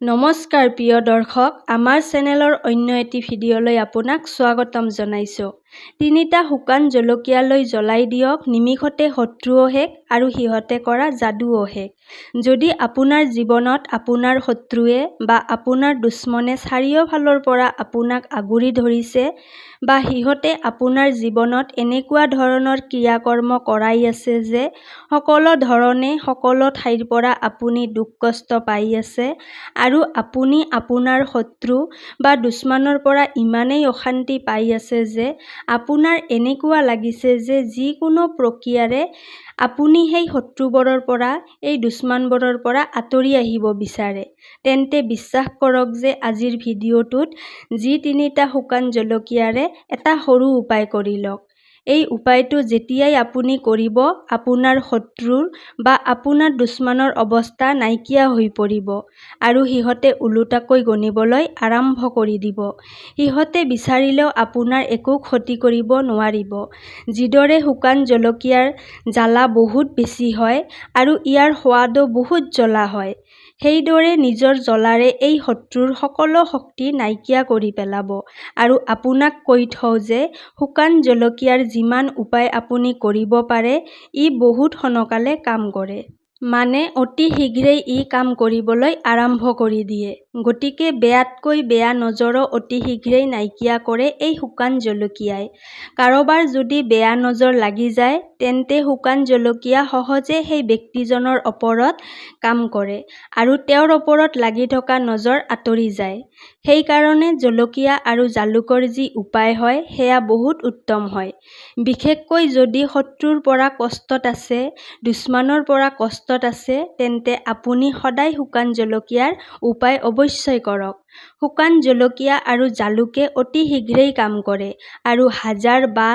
নমস্কাৰ প্ৰিয় দৰ্শক। আমাৰ চেনেলৰ অন্য এটি ভিডিঅ'লৈ আপোনাক স্বাগতম জনাইছোঁ। তিনিটা শুকান জলকীয়া লৈ জ্বলাই দিয়ক নিমিষতে শত্ৰুও শেষ আৰু সিহঁতে কৰা যাদুও শেষ যদি আপোনাৰ জীৱনত আপোনাৰ শত্ৰুৱে বা আপোনাৰ দুশ্মনে চাৰিওফালৰ পৰা আপোনাক আগুৰি ধৰিছে বা সিহঁতে আপোনাৰ জীৱনত এনেকুৱা ধৰণৰ ক্ৰিয়া-কৰ্ম কৰাই আছে যে সকলো ধৰণে সকলো ঠাইৰ পৰা আপুনি দুখ কষ্ট পাই আছে আৰু আপুনি আপোনাৰ শত্ৰু বা দুশ্মনৰ পৰা ইমানেই অশান্তি পাই আছে যে আপোনাৰ এনেকুৱা লাগিছে যে যিকোনো প্ৰক্ৰিয়াৰে আপুনি সেই শত্ৰুবোৰৰ পৰা, এই দুশ্মনবোৰৰ পৰা আঁতৰি আহিব বিচাৰে। তেন্তে বিশ্বাস কৰক যে আজিৰ ভিডিঅ'টোত যি তিনিটা শুকান জলকীয়াৰে এটা সৰু উপায় কৰি লওক। এই উপায়টো যেতিয়াই আপুনি কৰিব আপোনাৰ শত্ৰুৰ বা আপোনাৰ দুশ্মনৰ অৱস্থা নাইকিয়া হৈ পৰিব আৰু সিহঁতে ওলোটাকৈ গণিবলৈ আৰম্ভ কৰি দিব। সিহঁতে বিচাৰিলেও আপোনাৰ একো ক্ষতি কৰিব নোৱাৰিব। যিদৰে শুকান জলকীয়াৰ জ্বালা বহুত বেছি হয় আৰু ইয়াৰ সোৱাদো বহুত জ্বলা হয়। সেইদৰে নিজৰ জ্বলাৰে এই শত্ৰুৰ সকলো শক্তি নাইকিয়া কৰি পেলাব। আৰু আপোনাক কৈ থওঁ যে শুকান জলকীয়াৰ যিমান উপায় আপুনি কৰিব পাৰে ই বহুত সোনকালে কাম কৰে। মানে অতি শীঘ্ৰেই ই কাম কৰিবলৈ আৰম্ভ কৰি দিয়ে। গতিকে বেয়াতকৈ বেয়া নজৰো অতি শীঘ্ৰেই নাইকিয়া কৰে এই শুকান জলকীয়াই। কাৰোবাৰ যদি বেয়া নজৰ লাগি যায় তেন্তে শুকান জলকীয়া সহজে সেই ব্যক্তিজনৰ ওপৰত কাম কৰে আৰু তেওঁৰ ওপৰত লাগি থকা নজৰ আঁতৰি যায়। সেইকাৰণে জলকীয়া আৰু জালুকৰ যি উপায় হয় সেয়া বহুত উত্তম হয়। বিশেষকৈ যদি শত্ৰুৰ পৰা কষ্টত আছে দুশ্মনৰ পৰা কষ্টত আছে তেন্তে আপুনি সদায় শুকান জলকীয়াৰ উপায় অৱশ্যই কৰক। শুকান জলকীয়া আৰু জালুকে অতি শীঘ্ৰেই কাম কৰে আৰু হাজাৰ বা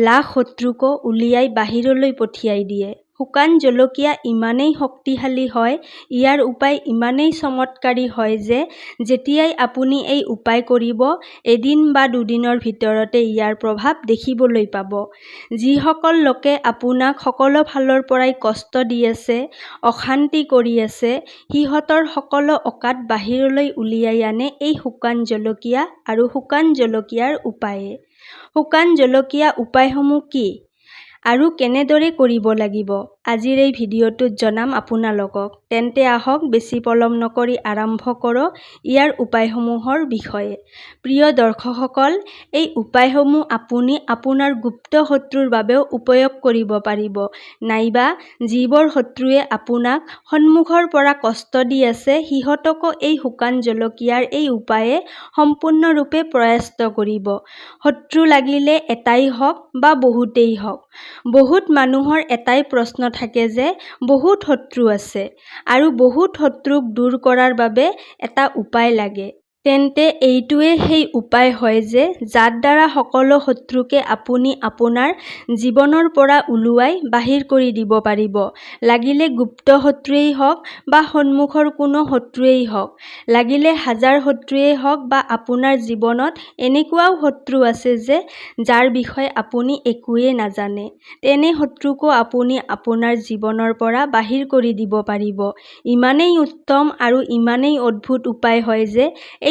লাখ শত্ৰুকো উলিয়াই বাহিৰলৈ পঠিয়াই দিয়ে। শুকান জলকীয়া ইমানেই শক্তিশালী হয় ইয়াৰ উপায় ইমানেই চমৎকাৰী হয় যে যেতিয়াই আপুনি এই উপায় কৰিব এদিন বা দুদিনৰ ভিতৰতে ইয়াৰ প্ৰভাৱ দেখিবলৈ পাব। যিসকল লোকে আপোনাক সকলো ফালৰ পৰাই কষ্ট দি আছে অশান্তি কৰি আছে সিহঁতৰ সকলো অকাত বাহিৰলৈ উলিয়াই আনে এই শুকান জলকীয়া আৰু শুকান জলকীয়াৰ উপায়ে। শুকান জলকীয়া উপায়সমূহ কি? আৰু কেনেদৰে কৰিব লাগিব? আজিৰ এই ভিডিঅ'টোত জনাম আপোনালোকক। তেন্তে আহক বেছি পলম নকৰি আৰম্ভ কৰোঁ ইয়াৰ উপায়সমূহৰ বিষয়ে। প্ৰিয় দৰ্শকসকল এই উপায়সমূহ আপুনি আপোনাৰ গুপ্ত শত্ৰুৰ বাবেও উপয়োগ কৰিব পাৰিব। নাইবা যিবোৰ শত্ৰুৱে আপোনাক সন্মুখৰ পৰা কষ্ট দি আছে সিহঁতকো এই শুকান জলকীয়াৰ এই উপায়ে সম্পূৰ্ণৰূপে পৰাস্ত কৰিব। শত্ৰু লাগিলে এটাই হওক বা বহুতেই হওক। বহুত মানুহৰ এটাই প্ৰশ্ন থাকে যে বহুত শত্ৰু আছে। আৰু বহুত শত্ৰুক দূৰ কৰাৰ বাবে এটা উপায় লাগে। তেন্তে এইটোৱেই সেই উপায় হয় যে যাৰ দ্বাৰা সকলো শত্ৰুকে আপুনি আপোনাৰ জীৱনৰ পৰা উলিয়াই বাহিৰ কৰি দিব পাৰিব। লাগিলে গুপ্ত শত্ৰুৱেই হওক বা সন্মুখৰ কোনো শত্ৰুৱেই হওক, লাগিলে হাজাৰ শত্ৰুৱেই হওক বা আপোনাৰ জীৱনত এনেকুৱাও শত্ৰু আছে যে যাৰ বিষয়ে আপুনি একোৱেই নাজানে। তেনে শত্ৰুকো আপুনি আপোনাৰ জীৱনৰ পৰা বাহিৰ কৰি দিব পাৰিব। ইমানেই উত্তম আৰু ইমানেই অদ্ভুত উপায় হয় যে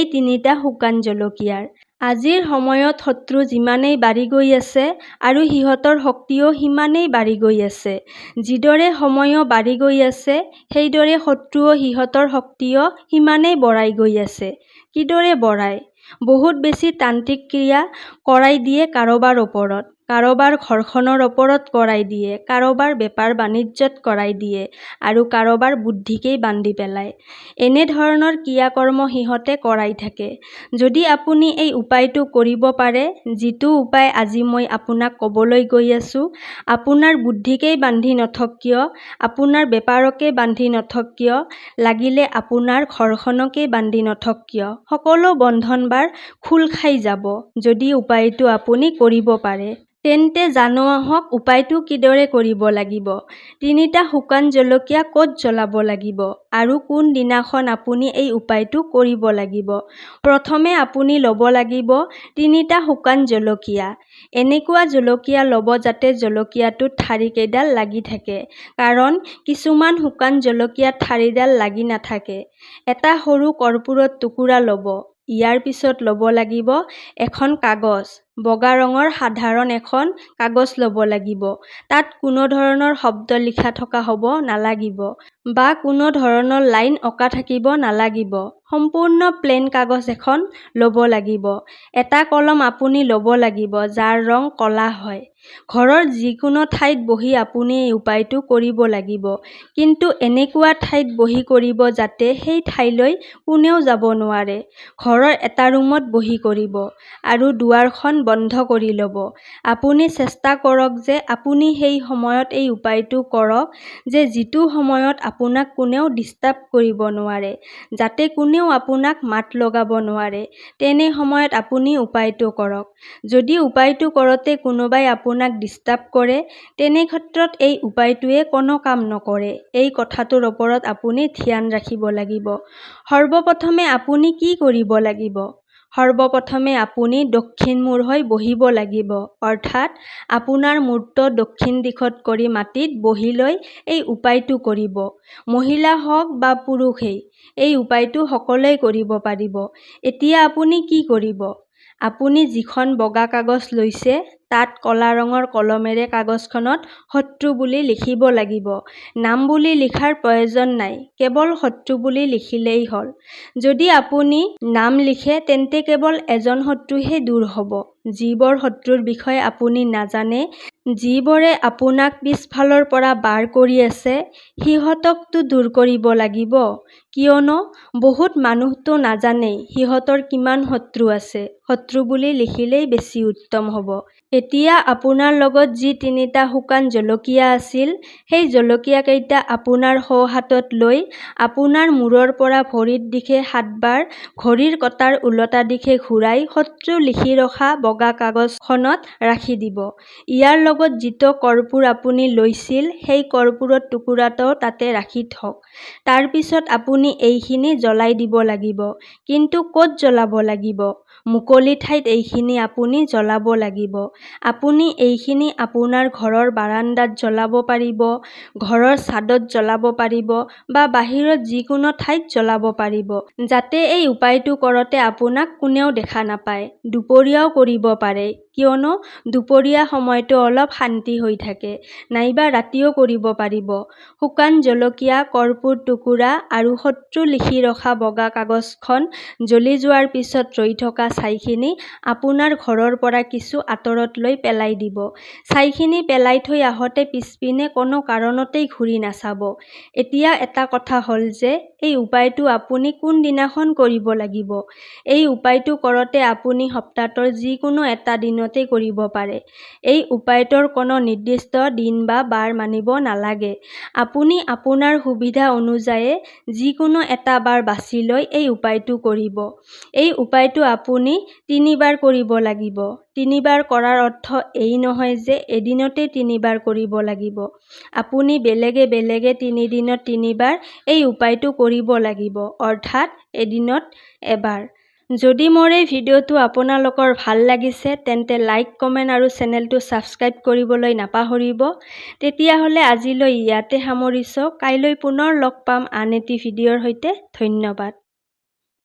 তিনিটা শুকান জলকীয়াৰ। আজিৰ সময়ত শত্ৰু যিমানেই বাঢ়ি গৈ আছে আৰু সিহঁতৰ শক্তিও সিমানেই বাঢ়ি গৈ আছে। যিদৰে সময়ো বাঢ়ি গৈ আছে, সেইদৰে শত্ৰুও সিহঁতৰ শক্তিও সিমানেই বঢ়াই গৈ আছে। কিদৰে বঢ়ায়? বহুত বেছি তান্ত্ৰিক ক্ৰিয়া কৰাই দিয়ে কাৰোবাৰ ওপৰত। কাৰোবাৰ ঘৰখনৰ ওপৰত কৰাই দিয়ে কাৰোবাৰ বেপাৰ বাণিজ্যত কৰাই দিয়ে আৰু কাৰোবাৰ বুদ্ধিকেই বান্ধি পেলায়। এনেধৰণৰ ক্ৰিয়া-কৰ্ম সিহঁতে কৰাই থাকে। যদি আপুনি এই উপায়টো কৰিব পাৰে যিটো উপায় আজি মই আপোনাক ক'বলৈ গৈ আছোঁ আপোনাৰ বুদ্ধিকেই বান্ধি নথওক কিয় আপোনাৰ বেপাৰকে বান্ধি নথওক কিয় লাগিলে আপোনাৰ ঘৰখনকেই বান্ধি নথওক কিয় সকলো বন্ধন বাৰ খোল খাই যাব যদি উপায়টো আপুনি কৰিব পাৰে। তেন্তে জানো আহক উপায়টো কিদৰে কৰিব লাগিব। তিনিটা শুকান জলকীয়া ক'ত জ্বলাব লাগিব আৰু কোন দিনাখন আপুনি এই উপায়টো কৰিব লাগিব। প্ৰথমে আপুনি ল'ব লাগিব তিনিটা শুকান জলকীয়া। এনেকুৱা জলকীয়া ল'ব যাতে জলকীয়াটোত ঠাৰিকেইডাল লাগি থাকে। কাৰণ কিছুমান শুকান জলকীয়াত ঠাৰিডাল লাগি নাথাকে। এটা সৰু কৰ্পূৰৰ টুকুৰা ল'ব। ইয়াৰ পিছত ল'ব লাগিব এখন কাগজ। বগা ৰঙৰ সাধাৰণ এখন কাগজ ল'ব লাগিব। তাত কোনো ধৰণৰ শব্দ লিখা থকা হ'ব নালাগিব। বা কোনো ধৰণৰ লাইন অঁকা থাকিব নালাগিব। সম্পূৰ্ণ প্লেন কাগজ এখন ল'ব লাগিব। এটা কলম আপুনি ল'ব লাগিব যাৰ ৰং ক'লা হয়। ঘৰৰ যিকোনো ঠাইত বহি আপুনি এই উপায়টো কৰিব লাগিব। কিন্তু এনেকুৱা ঠাইত বহি কৰিব যাতে সেই ঠাইলৈ কোনেও যাব নোৱাৰে। ঘৰৰ এটা ৰুমত বহি কৰিব। আৰু দুৱাৰখন বন্ধ কৰি ল'ব। আপুনি চেষ্টা কৰক যে আপুনি সেই সময়ত এই উপায়টো কৰক যে যিটো সময়ত আপোনাক কোনেও ডিষ্টাৰ্ব কৰিব নোৱাৰে। যাতে কোনেও আপোনাক মাত লগাব নোৱাৰে। তেনে সময়ত আপুনি উপায়টো কৰক। যদি উপায়টো কৰোঁতে কোনোবাই আপোনাক ডিষ্টাৰ্ব কৰে, তেনে ক্ষেত্ৰত এই উপায়টোৱে কোনো কাম নকৰে। এই কথাটোৰ ওপৰত আপুনি ধ্যান ৰাখিব লাগিব। সৰ্বপ্ৰথমে আপুনি কি কৰিব লাগিব? সৰ্বপ্ৰথমে আপুনি দক্ষিণমুখ হৈ বহিব লাগিব। অৰ্থাৎ আপোনাৰ মূৰটো দক্ষিণ দিশত কৰি মাটিত বহি লৈ এই উপায়টো কৰিব। মহিলা হওক বা পুৰুষেই এই উপায়টো সকলোৱে কৰিব পাৰিব। এতিয়া আপুনি কি কৰিব? আপুনি যিখন বগা কাগজ লৈছে তাত ক'লা ৰঙৰ কলমেৰে কাগজখনত শত্ৰু বুলি লিখিব লাগিব। নাম বুলি লিখাৰ প্ৰয়োজন নাই। কেৱল শত্ৰু বুলি লিখিলেই হ'ল। যদি আপুনি নাম লিখে তেন্তে কেৱল এজন শত্ৰুহে দূৰ হ'ব। যিবোৰ শত্ৰুৰ বিষয়ে আপুনি নাজানে, যিবোৰে আপোনাক পিছফালৰ পৰা বাৰ কৰি আছে, সিহঁতকতো দূৰ কৰিব লাগিব। কিয়নো বহুত মানুহতো নাজানেই সিহঁতৰ কিমান শত্ৰু আছে। শত্ৰু বুলি লিখিলেই বেছি উত্তম হ'ব। এতিয়া আপোনাৰ লগত যি তিনিটা শুকান জলকীয়া আছিল, সেই জলকীয়াকেইটা আপোনাৰ সোঁ হাতত লৈ আপোনাৰ মূৰৰ পৰা ভৰিৰ দিশে সাতবাৰ ঘড়ীৰ কাঁটাৰ ওলোটা দিশে ঘূৰাই শত্ৰু লিখি ৰখা বগা কাগজখনত ৰাখি দিব। ইয়াৰ লগত যিটো কৰ্পূৰ আপুনি লৈছিল সেই কৰ্পূৰৰ টুকুৰাটোও তাতে ৰাখি থওক। তাৰ পিছত আপুনি এইখিনি জ্বলাই দিব লাগিব। কিন্তু ক'ত জ্বলাব লাগিব? মুকলি ঠাইত এইখিনি আপুনি জ্বলাব লাগিব। আপুনি এইখিনি আপোনাৰ ঘৰৰ বাৰান্দাত জ্বলাব পাৰিব, ঘৰৰ ছাদত জ্বলাব পাৰিব বা বাহিৰত যিকোনো ঠাইত জ্বলাব পাৰিব। যাতে এই উপায়টো কৰোঁতে আপোনাক কোনেও দেখা নাপায়। দুপৰীয়াও কৰিব পাৰে। কিয়নো দুপৰীয়া সময়টো অলপ শান্তি হৈ থাকে। নাইবা ৰাতিও কৰিব পাৰিব। শুকান জলকীয়া, কৰ্পূৰ টুকুৰা আৰু শত্ৰু লিখি ৰখা বগা কাগজখন জ্বলি যোৱাৰ পিছত ৰৈ থকা ছাইখিনি আপোনাৰ ঘৰৰ পৰা কিছু আঁতৰত লৈ পেলাই দিব। ছাইখিনি পেলাই থৈ আহোঁতে পিছপিনে কোনো কাৰণতেই ঘূৰি নাচাব। এতিয়া এটা কথা হ'ল যে এই উপায়টো আপুনি কোন দিনাখন কৰিব লাগিব। এই উপায়টো কৰোঁতে আপুনি সপ্তাহটোৰ যিকোনো এটা দিনতে কৰিব পাৰে। এই উপায়টোৰ কোনো নিৰ্দিষ্ট দিন বা বাৰ মানিব নালাগে। আপুনি আপোনাৰ সুবিধা অনুযায়ী যিকোনো এটা বাৰ বাছি লৈ এই উপায়টো কৰিব। এই উপায়টো আপুনি তিনিবাৰ কৰিব লাগিব। তিনিবাৰ কৰাৰ অৰ্থ এই নহয় যে এদিনতে তিনিবাৰ কৰিব লাগিব। আপুনি বেলেগে বেলেগে তিনিদিনত তিনিবাৰ এই উপায়টো কৰিব লাগিব। অৰ্থাৎ এদিনত এবাৰ। যদি মোৰ এই ভিডিঅ'টো আপোনালোকৰ ভাল লাগিছে তেন্তে লাইক, কমেণ্ট আৰু চেনেলটো ছাবস্ক্ৰাইব কৰিবলৈ নাপাহৰিব। তেতিয়াহ'লে আজিলৈ ইয়াতে সামৰিছোঁ। কাইলৈ পুনৰ লগ পাম আন এটি ভিডিঅ'ৰ সৈতে। ধন্যবাদ।